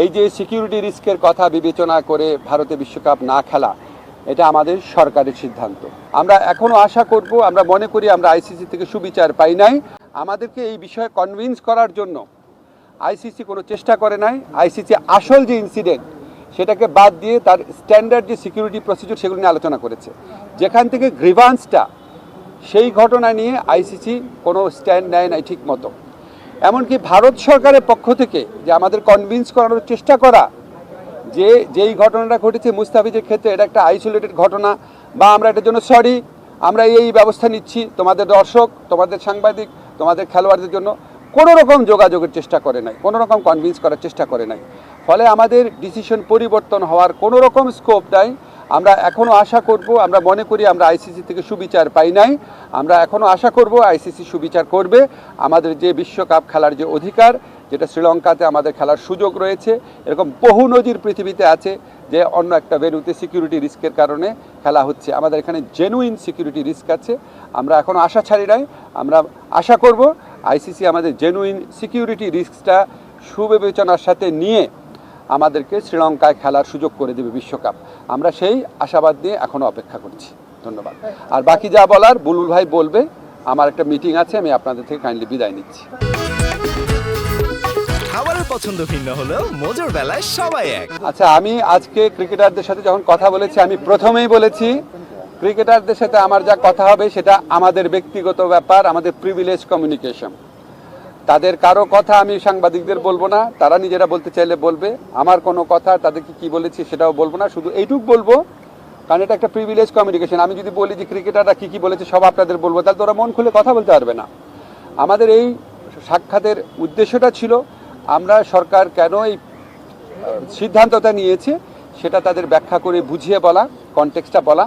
এই যে সিকিউরিটি রিস্কের কথা বিবেচনা করে ভারতে বিশ্বকাপ না খেলা, এটা আমাদের সরকারের সিদ্ধান্ত। আমরা এখনও আশা করব, আমরা মনে করি আমরা আইসিসি থেকে সুবিচার পাই নাই। আমাদেরকে এই বিষয়ে কনভিন্স করার জন্য আইসিসি কোনো চেষ্টা করে নাই। আইসিসি আসল যে ইনসিডেন্ট সেটাকে বাদ দিয়ে তার স্ট্যান্ডার্ড যে সিকিউরিটি প্রসিডিউর সেগুলো নিয়ে আলোচনা করেছে। যেখান থেকে গ্রিভান্সটা সেই ঘটনা নিয়ে আইসিসি কোনো স্ট্যান্ড নেয় নাই ঠিক মতো এমনকি ভারত সরকারের পক্ষ থেকে যে আমাদের কনভিন্স করানোর চেষ্টা করা, যে যেই ঘটনাটা ঘটেছে মুস্তাফিজের ক্ষেত্রে এটা একটা আইসোলেটেড ঘটনা বা আমরা এটার জন্য সরি আমরা এই ব্যবস্থা নিচ্ছি তোমাদের দর্শক, তোমাদের সাংবাদিক, তোমাদের খেলোয়াড়দের জন্য। কোনো রকম যোগাযোগের চেষ্টা করে নাই, কোনো রকম কনভিন্স করার চেষ্টা করে নাই। ফলে আমাদের ডিসিশন পরিবর্তন হওয়ার কোনো রকম স্কোপ নাই। আমরা এখনও আশা করব, আমরা মনে করি আমরা আইসিসি থেকে সুবিচার পাই নাই। আমরা এখনও আশা করব আইসিসি সুবিচার করবে। আমাদের যে বিশ্বকাপ খেলার যে অধিকার, যেটা শ্রীলঙ্কাতে আমাদের খেলার সুযোগ রয়েছে, এরকম বহু নজির পৃথিবীতে আছে যে অন্য একটা ভেন্যুতে সিকিউরিটি রিস্কের কারণে খেলা হচ্ছে। আমাদের এখানে জেনুইন সিকিউরিটি রিস্ক আছে। আমরা এখনও আশা ছাড়ি নাই। আমরা আশা করব আইসিসি আমাদের জেনুইন সিকিউরিটি রিস্কটা সুবিবেচনার সাথে নিয়ে আমাদেরকে শ্রীলঙ্কায় খেলার সুযোগ করে দেবে বিশ্বকাপ। আমরা সেই আশাবাদ নিয়ে এখনও অপেক্ষা করছি। ধন্যবাদ। আর বাকি যা বলার বুলবুল ভাই বলবে আমার একটা মিটিং আছে আমি আপনাদের থেকে কাইন্ডলি বিদায় নিচ্ছি। খাবারের পছন্দ ভিন্ন হলেও মজার বেলায় সবাই এক। আচ্ছা আমি আজকে ক্রিকেটারদের সাথে যখন কথা বলেছি আমি প্রথমেই বলেছি ক্রিকেটারদের সাথে আমার যা কথা হবে সেটা আমাদের ব্যক্তিগত ব্যাপার আমাদের প্রিভিলেজ কমিউনিকেশন তাদের কারও কথা আমি সাংবাদিকদের বলব না, তারা নিজেরা বলতে চাইলে বলবে। আমার কোনো কথা তাদেরকে কি বলেছি সেটাও বলব না, শুধু এইটুক বলব, কারণ এটা একটা প্রিভিলেজ কমিউনিকেশন আমি যদি বলি যে ক্রিকেটাররা কী কী বলেছে সব আপনাদের বলব, তাহলে তো ওরা মন খুলে কথা বলতে পারবে না। আমাদের এই সাক্ষাতের উদ্দেশ্যটা ছিল, আমরা সরকার কেন এই সিদ্ধান্তটা নিয়েছে, সেটা তাদের ব্যাখ্যা করে বুঝিয়ে বলা কনটেক্সটা বলা।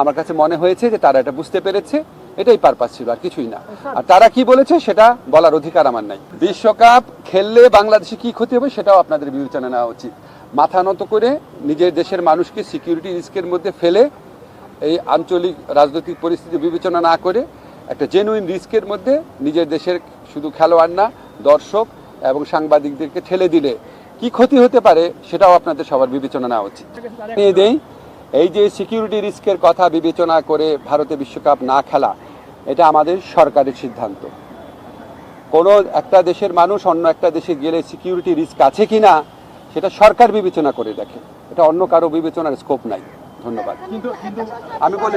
আমার কাছে মনে হয়েছে যে তারা এটা বুঝতে পেরেছে। এটাই পারপাস ছিল আর কিছুই না। আর তারা কি বলেছে সেটা বলার অধিকার আমার নাই। বিশ্বকাপ খেললে বাংলাদেশে কি ক্ষতি হবে সেটাও আপনাদের বিবেচনা নেওয়া উচিত। মাথা নত করে নিজের দেশের মানুষকে সিকিউরিটি রিস্কের মধ্যে ফেলে এই আঞ্চলিক রাজনৈতিক পরিস্থিতি বিবেচনা না করে একটা জেনুইন রিস্কের মধ্যে নিজের দেশের শুধু খেলোয়াড় না দর্শক এবং সাংবাদিকদেরকে ঠেলে দিলে কি ক্ষতি হতে পারে সেটাও আপনাদের সবার বিবেচনা নেওয়া উচিত। নিয়ে দেই এই যে সিকিউরিটি রিস্কের কথা বিবেচনা করে ভারতে বিশ্বকাপ না খেলা এটা আমাদের সরকারের সিদ্ধান্ত। কোনো একটা দেশের মানুষ অন্য একটা দেশে গেলে সিকিউরিটি রিস্ক আছে কি না সেটা সরকার বিবেচনা করে দেখে। এটা অন্য কারও বিবেচনার স্কোপ নাই। ধন্যবাদ। আমি বলে